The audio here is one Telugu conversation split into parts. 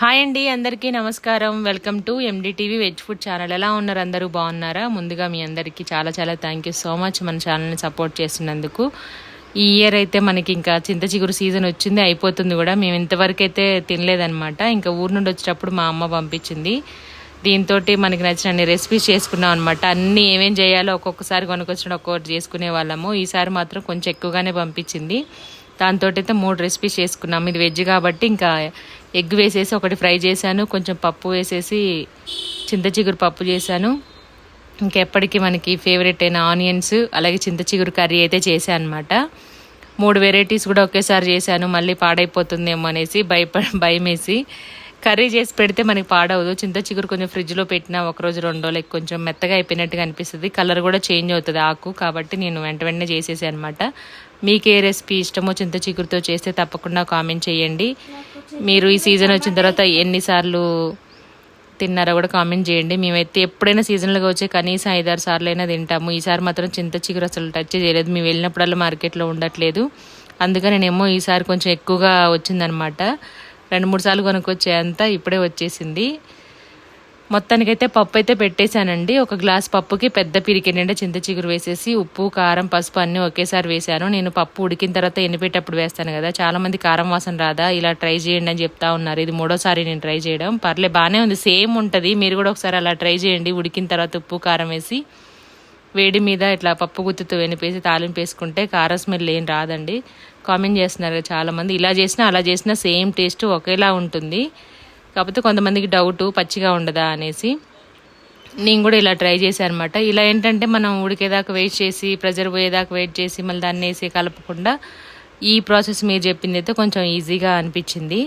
హాయ్ అండి అందరికీ నమస్కారం. Welcome to MDTV veg food channel. ఎలా ఉన్నారు అందరూ? బాగున్నారా? ముందుగా మీ అందరికీ చాలా చాలా థ్యాంక్ యూ సో మచ్ మన ఛానల్ని సపోర్ట్ చేసినందుకు. ఈ ఇయర్ అయితే మనకి ఇంకా చింత చిగురు సీజన్ వచ్చింది అయిపోతుంది కూడా. మేము ఇంతవరకు అయితే తినలేదనమాట ఇంకా ఊరు నుండి వచ్చేటప్పుడు మా అమ్మ పంపించింది. దీంతో మనకి నచ్చిన అన్ని రెసిపీస్ చేసుకున్నాం అనమాట అన్నీ ఏమేం చేయాలో ఒక్కొక్కసారి కొనుక్కొచ్చిన ఒక్కొక్కటి చేసుకునే వాళ్ళము. ఈసారి మాత్రం కొంచెం ఎక్కువగానే పంపించింది. దాంతో అయితే మూడు రెసిపీస్ చేసుకున్నాం. ఇది వెజ్ కాబట్టి ఇంకా ఎగ్ వేసేసి ఒకటి ఫ్రై చేశాను కొంచెం పప్పు వేసేసి చింత చిగురు పప్పు చేశాను. ఇంకెప్పటికీ మనకి ఫేవరెట్ అయిన ఆనియన్స్ అలాగే చింత చిగురు కర్రీ అయితే చేశాను అనమాట మూడు వెరైటీస్ కూడా ఒకేసారి చేశాను మళ్ళీ పాడైపోతుందేమో అనేసి భయప భయమేసి. కర్రీ చేసి పెడితే మనకి పాడవదు. చింత చిగురు కొంచెం ఫ్రిడ్జ్లో పెట్టినా ఒక రోజు రెండు రోజులకి కొంచెం మెత్తగా అయిపోయినట్టుగా అనిపిస్తుంది. కలర్ కూడా చేంజ్ అవుతుంది ఆకు కాబట్టి నేను వెంట వెంటనే చేసేసాను అనమాట మీకు ఏ రెసిపీ ఇష్టమో చింత చిగురుతో చేస్తే తప్పకుండా కామెంట్ చేయండి. మీరు ఈ సీజన్ వచ్చిన తర్వాత ఎన్నిసార్లు తిన్నారో కూడా కామెంట్ చేయండి. మేమైతే ఎప్పుడైనా సీజన్లుగా వచ్చే కనీసం ఐదారు సార్లు అయినా తింటాము. ఈసారి మాత్రం చింత చిగురు అసలు టచ్ చేయలేదు. మేము వెళ్ళినప్పుడల్లా మార్కెట్లో ఉండట్లేదు. అందుకని నేనేమో ఈసారి కొంచెం ఎక్కువగా వచ్చిందనమాట. రెండు మూడు సార్లు కొనుక్కొచ్చే అంతా ఇప్పుడే వచ్చేసింది. మొత్తానికైతే పప్పు అయితే పెట్టేశానండి. ఒక గ్లాస్ పప్పుకి పెద్ద పిరికి నిండా చింత చిగురు వేసేసి ఉప్పు కారం పసుపు అన్నీ ఒకేసారి వేశాను. నేను పప్పు ఉడికిన తర్వాత ఎనిపేటప్పుడు వేస్తాను కదా. చాలామంది కారం వాసన రాదా? ఇలా ట్రై చేయండి అని చెప్తా ఉన్నారు. ఇది మూడోసారి నేను ట్రై చేయడం. పర్లే బాగానే ఉంది. సేమ్ ఉంటుంది. మీరు కూడా ఒకసారి అలా ట్రై చేయండి. ఉడికిన తర్వాత ఉప్పు కారం వేసి వేడి మీద ఇట్లా పప్పు గుత్తుతో వెనిపేసి తాలింపు వేసుకుంటే కారం స్మెల్ ఏం రాదండి. కామెంట్ చేస్తున్నారు చాలామంది ఇలా చేసినా అలా చేసినా సేమ్ టేస్ట్ ఒకేలా ఉంటుంది. కాకపోతే కొంతమందికి డౌట్ పచ్చిగా ఉండదా అనేసి. నేను కూడా ఇలా ట్రై చేశాను అనమాట ఇలా ఏంటంటే మనం ఉడికేదాకా వెయిట్ చేసి ప్రెజర్ పోయేదాకా వెయిట్ చేసి మళ్ళీ దాన్ని వేసి కలపకుండా ఈ ప్రాసెస్ మీరు చెప్పింది అయితే కొంచెం ఈజీగా అనిపించింది.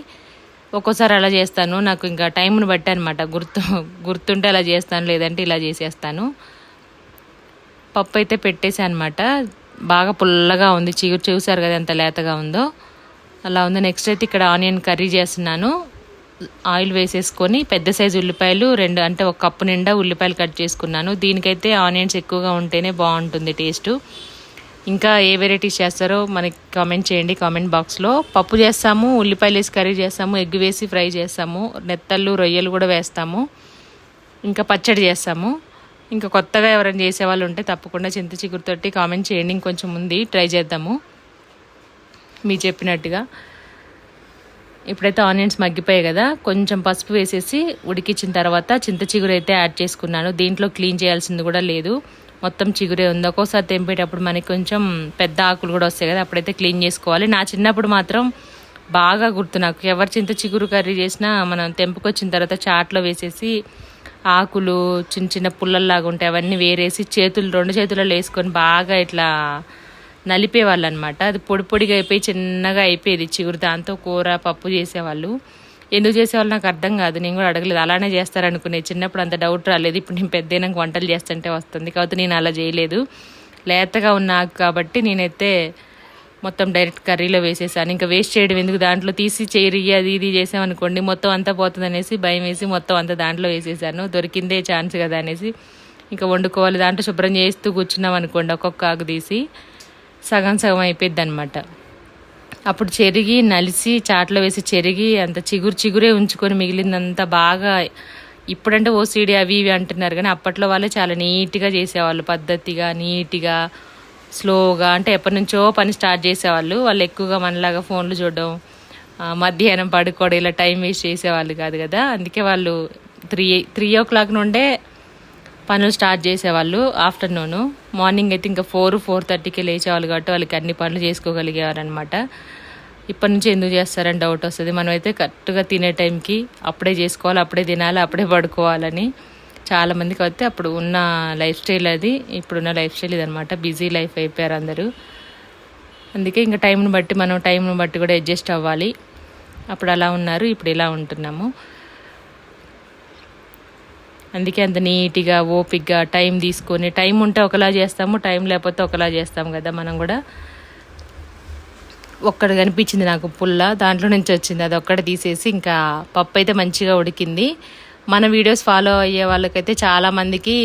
ఒక్కోసారి అలా చేస్తాను. నాకు ఇంకా టైంను బట్టి అనమాట గుర్తు గుర్తుంటే అలా చేస్తాను లేదంటే ఇలా చేసేస్తాను. పప్పు అయితే పెట్టేసి అనమాట బాగా పుల్లగా ఉంది. చిగురు చూసారు కదా ఎంత లేతగా ఉందో. అలా ఉంది. నెక్స్ట్ అయితే ఇక్కడ ఆనియన్ కర్రీ చేస్తున్నాను. ఆయిల్ వేసేసుకొని పెద్ద సైజు ఉల్లిపాయలు రెండు అంటే ఒక కప్పు నిండా ఉల్లిపాయలు కట్ చేసుకున్నాను. దీనికైతే ఆనియన్స్ ఎక్కువగా ఉంటేనే బాగుంటుంది టేస్ట్. ఇంకా ఏ వెరైటీస్ చేస్తారో మనకి కామెంట్ చేయండి కామెంట్ బాక్స్లో. పప్పు చేస్తాము ఉల్లిపాయలు వేసి కర్రీ చేస్తాము ఎగ్ వేసి ఫ్రై చేస్తాము నెత్తళ్ళు రొయ్యలు కూడా వేస్తాము. ఇంకా పచ్చడి చేస్తాము. ఇంకా కొత్తగా ఎవరైనా చేసేవాళ్ళు ఉంటే తప్పకుండా చింత చిగురుతోటి కామెంట్ చేయండి ఇంకొంచెం ఉంది ట్రై చేద్దాము. మీరు చెప్పినట్టుగా. ఇప్పుడైతే ఆనియన్స్ మగ్గిపోయాయి కదా కొంచెం పసుపు వేసేసి ఉడికించిన తర్వాత చింత చిగురు అయితే యాడ్ చేసుకున్నాను. దీంట్లో క్లీన్ చేయాల్సింది కూడా లేదు. మొత్తం చిగురే ఉంది. ఒక్కోసారి తెంపేటప్పుడు మనకి కొంచెం పెద్ద ఆకులు కూడా వస్తాయి కదా అప్పుడైతే క్లీన్ చేసుకోవాలి. నా చిన్నప్పుడు మాత్రం బాగా గుర్తు నాకు. ఎవరు చింత చిగురు కర్రీ చేసినా మనం తెంపుకొచ్చిన తర్వాత చాట్లో వేసేసి ఆకులు చిన్న చిన్న పుల్లల్లాగా ఉంటాయి. అవన్నీ వేరేసి చేతులు రెండు చేతులలో వేసుకొని బాగా ఇట్లా నలిపేవాళ్ళు అనమాట అది పొడి పొడిగా అయిపోయి చిన్నగా అయిపోయేది చిగురు. దాంతో కూర పప్పు చేసేవాళ్ళు. ఎందుకు చేసేవాళ్ళు నాకు అర్థం కాదు. నేను కూడా అడగలేదు. అలానే చేస్తారనుకునే చిన్నప్పుడు అంత డౌట్ రాలేదు. ఇప్పుడు నేను పెద్దయినాక వంటలు చేస్తుంటే వస్తుంది. కాబట్టి నేను అలా చేయలేదు. లేతగా ఉన్న కాబట్టి నేనైతే మొత్తం డైరెక్ట్ కర్రీలో వేసేసాను. ఇంకా వేస్ట్ చేయడం ఎందుకు? దాంట్లో తీసి చేరి అది ఇది చేసామనుకోండి మొత్తం అంతా పోతుంది అనేసి భయం వేసి మొత్తం అంతా దాంట్లో వేసేసాను. దొరికిందే ఛాన్స్ కదా అనేసి. ఇంకా వండుకోవాలి. దాంట్లో శుభ్రం చేస్తూ కూర్చున్నాం అనుకోండి ఒక్కొక్క ఆకు తీసి. సగం సగం అయిపోయింది అనమాట అప్పుడు చెరిగి నలిసి చాట్లో వేసి చెరిగి అంత చిగురు చిగురే ఉంచుకొని మిగిలిందంతా బాగా ఇప్పుడంటే ఓసీడీ అవి ఇవి అంటున్నారు కానీ అప్పట్లో వాళ్ళే చాలా నీట్గా చేసేవాళ్ళు. పద్ధతిగా నీట్గా స్లోగా అంటే ఎప్పటి నుంచో పని స్టార్ట్ చేసేవాళ్ళు. వాళ్ళు ఎక్కువగా మనలాగా ఫోన్లు చూడడం మధ్యాహ్నం పడుకోవడం ఇలా టైం వేస్ట్ చేసేవాళ్ళు కాదు కదా. అందుకే వాళ్ళు త్రీ త్రీ ఓ క్లాక్ నుండే పనులు స్టార్ట్ చేసేవాళ్ళు ఆఫ్టర్నూన్. మార్నింగ్ అయితే ఇంకా ఫోర్ ఫోర్ థర్టీకి లేచేవాళ్ళు కాబట్టి వాళ్ళకి అన్ని పనులు చేసుకోగలిగేవారు అనమాట ఇప్పటి నుంచి ఎందుకు చేస్తారని డౌట్ వస్తుంది. మనమైతే కరెక్ట్గా తినే టైంకి అప్పుడే చేసుకోవాలి అప్పుడే తినాలి అప్పుడే పడుకోవాలని చాలామందికి అయితే అప్పుడు ఉన్న లైఫ్ స్టైల్ అది ఇప్పుడున్న లైఫ్ స్టైల్ ఇదనమాట బిజీ లైఫ్ అయిపోయారు అందరూ. అందుకే ఇంకా టైంను బట్టి మనం టైంను బట్టి కూడా అడ్జస్ట్ అవ్వాలి. అప్పుడు అలా ఉన్నారు ఇప్పుడు ఇలా ఉంటున్నాము. అందుకే అంత నీట్గా ఓపిక్గా టైం తీసుకొని టైం ఉంటే ఒకలా చేస్తాము టైం లేకపోతే ఒకలా చేస్తాము కదా మనం కూడా. ఒక్కటి కనిపించింది నాకు పుల్ల దాంట్లో నుంచి వచ్చింది అది ఒక్కటి తీసేసి ఇంకా పప్పు అయితే మంచిగా ఉడికింది. మన వీడియోస్ ఫాలో అయ్యే వాళ్ళకైతే చాలామందికి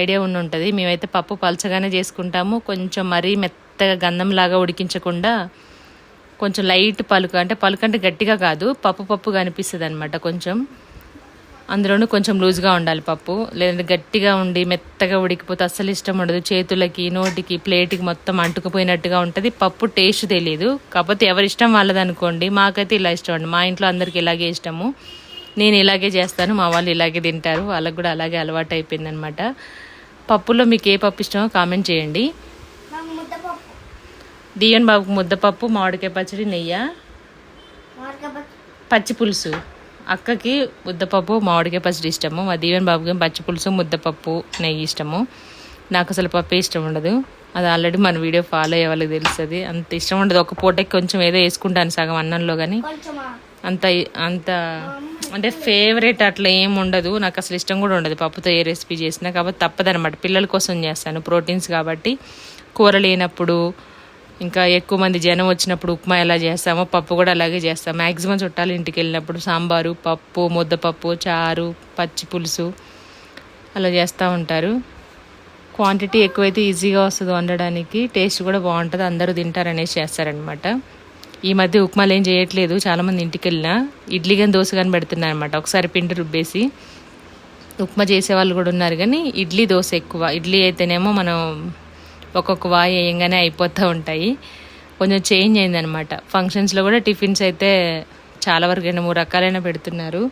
ఐడియా ఉండి ఉంటుంది. మేమైతే పప్పు పలచగానే చేసుకుంటాము. కొంచెం మరీ మెత్తగా గంధంలాగా ఉడికించకుండా కొంచెం లైట్ పలుకు అంటే పలుకు అంటే గట్టిగా కాదు పప్పు పప్పు కనిపిస్తుంది అనమాట కొంచెం. అందులోనూ కొంచెం లూజ్గా ఉండాలి పప్పు. లేదంటే గట్టిగా ఉండి మెత్తగా ఉడికిపోతే అస్సలు ఇష్టం ఉండదు. చేతులకి నోటికి ప్లేట్కి మొత్తం అంటుకుపోయినట్టుగా ఉంటుంది. పప్పు టేస్ట్ తెలియదు కాకపోతే ఎవరి ఇష్టం వాళ్ళది అనుకోండి మాకైతే ఇలా ఇష్టం అండి. మా ఇంట్లో అందరికి ఇలాగే ఇష్టము. నేను ఇలాగే చేస్తాను మా వాళ్ళు ఇలాగే తింటారు. వాళ్ళకి కూడా అలాగే అలవాటు అయిపోయిందనమాట. పప్పులో మీకు ఏ పప్పు ఇష్టమో కామెంట్ చేయండి. దీవెన్ బాబుకి ముద్దపప్పు మామిడికాయ పచ్చడి నెయ్యి? పచ్చి పులుసు. అక్కకి ముద్దపప్పు మామిడికాయ పచ్చడి ఇష్టము. మా దీవెన్ బాబుకి పచ్చి పులుసు ముద్దపప్పు నెయ్యి ఇష్టము. నాకు అసలు పప్పే ఇష్టం ఉండదు. అది ఆల్రెడీ మన వీడియో ఫాలో అయ్యే వాళ్ళకి తెలుస్తుంది. అంత ఇష్టం ఉండదు. ఒక పూటకి కొంచెం ఏదో వేసుకుంటాను సగం అన్నంలో కానీ అంత అంత అంటే ఫేవరెట్ అట్లా ఏం ఉండదు. నాకు అసలు ఇష్టం కూడా ఉండదు పప్పుతో ఏ రెసిపీ చేసినా. కాబట్టి తప్పదనమాట పిల్లల కోసం చేస్తాను. ప్రోటీన్స్ కాబట్టి. కూర లేనప్పుడు ఇంకా ఎక్కువ మంది జనం వచ్చినప్పుడు ఉప్మా ఎలా చేస్తామో పప్పు కూడా అలాగే చేస్తాం. మ్యాక్సిమం చుట్టాలు ఇంటికి వెళ్ళినప్పుడు సాంబారు పప్పు ముద్దపప్పు చారు పచ్చి పులుసు అలా చేస్తూ ఉంటారు. క్వాంటిటీ ఎక్కువైతే ఈజీగా వస్తుంది వండడానికి టేస్ట్ కూడా బాగుంటుంది అందరూ తింటారనేసి చేస్తారనమాట ఈ మధ్య ఉప్మాలు ఏం చేయట్లేదు చాలామంది ఇంటికి వెళ్ళినా ఇడ్లీ కానీ దోశ కానీ పెడుతున్నారు అనమాట ఒకసారి పిండి రుబ్బేసి ఉప్మా చేసే వాళ్ళు కూడా ఉన్నారు కానీ ఇడ్లీ దోశ ఎక్కువ. ఇడ్లీ అయితేనేమో మనం ఒక్కొక్క వాయి వేయంగానే అయిపోతూ ఉంటాయి. కొంచెం చేంజ్ అయిందనమాట. ఫంక్షన్స్లో కూడా టిఫిన్స్ అయితే చాలా వరకు రెండు మూడు రకాలైన పెడుతున్నారు.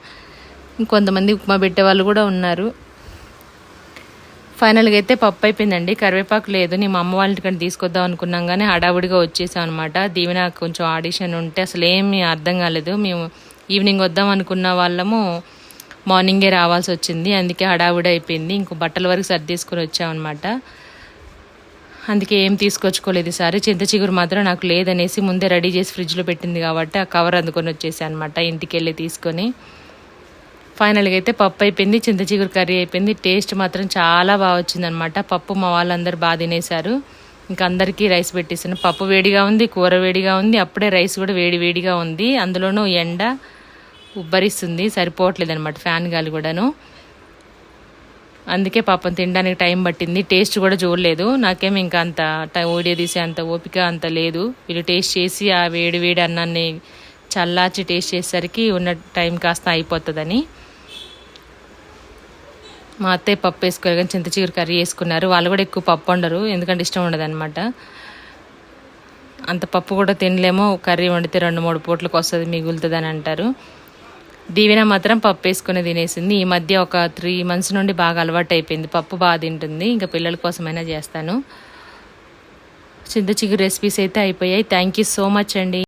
ఇంకొంతమంది ఉప్మా పెట్టే వాళ్ళు కూడా ఉన్నారు. ఫైనల్గా అయితే పప్పు అయిపోయిందండి. కరివేపాకు లేదు. నేను మా అమ్మ వాళ్ళ ఇంటికంటే తీసుకొద్దాం అనుకున్నాం కానీ హడావుడిగా వచ్చేసాం అనమాట దీవెన కొంచెం ఆడిషన్ ఉంటే అసలు ఏమీ అర్థం కాలేదు. మేము ఈవినింగ్ వద్దాం అనుకున్న వాళ్ళము మార్నింగే రావాల్సి వచ్చింది. అందుకే హడావుడి అయిపోయింది. ఇంకో బట్టల వరకు సర్దేసుకుని వచ్చామన్నమాట అందుకే ఏం తీసుకొచ్చుకోలేదు ఈసారి చింత చిగురు మాత్రం నాకు లేదనేసి ముందే రెడీ చేసి ఫ్రిడ్జ్లో పెట్టింది కాబట్టి ఆ కవర్ అందుకొని వచ్చేసాను అనమాట ఇంటికి వెళ్ళి తీసుకొని ఫైనల్గా అయితే పప్పు అయిపోయింది చింత చిగురు కర్రీ అయిపోయింది. టేస్ట్ మాత్రం చాలా బాగా వచ్చిందనమాట పప్పు మా వాళ్ళందరూ బాగా తినేశారు. ఇంకా అందరికీ రైస్ పెట్టేసాను పప్పు వేడిగా ఉంది కూర వేడిగా ఉంది అప్పుడే రైస్ కూడా వేడి వేడిగా ఉంది. అందులోనూ ఎండ ఉబ్బరిస్తుంది సరిపోవట్లేదు అనమాట ఫ్యాన్ గాలి కూడాను. అందుకే పాపం తినడానికి టైం పట్టింది. టేస్ట్ కూడా చూడలేదు. నాకేం ఇంకా అంత ట- వీడియో తీసే అంత ఓపిక అంత లేదు. వీళ్ళు టేస్ట్ చేసి ఆ వేడి వేడి అన్నాన్ని చల్లార్చి టేస్ట్ చేసేసరికి ఉన్న టైం కాస్త అయిపోతుందని. మా అత్తయ్య పప్పు వేసుకోరు కానీ చింతచిగురు కర్రీ వేసుకున్నారు. వాళ్ళు కూడా ఎక్కువ పప్పు వండరు. ఎందుకంటే ఇష్టం ఉండదు అనమాట అంత పప్పు కూడా తినలేమో. కర్రీ వండితే రెండు మూడు పూట్లకు వస్తుంది మిగులుతుంది అని అంటారు. దీవెన మాత్రం పప్పు వేసుకుని తినేసింది. ఈ మధ్య ఒక త్రీ మంత్స్ నుండి బాగా అలవాటు అయిపోయింది పప్పు బాగా తింటుంది. ఇంకా పిల్లల కోసమైనా చేస్తాను. చింత చిగురు రెసిపీస్ అయితే అయిపోయాయి. థ్యాంక్ యూ సో మచ్ అండి.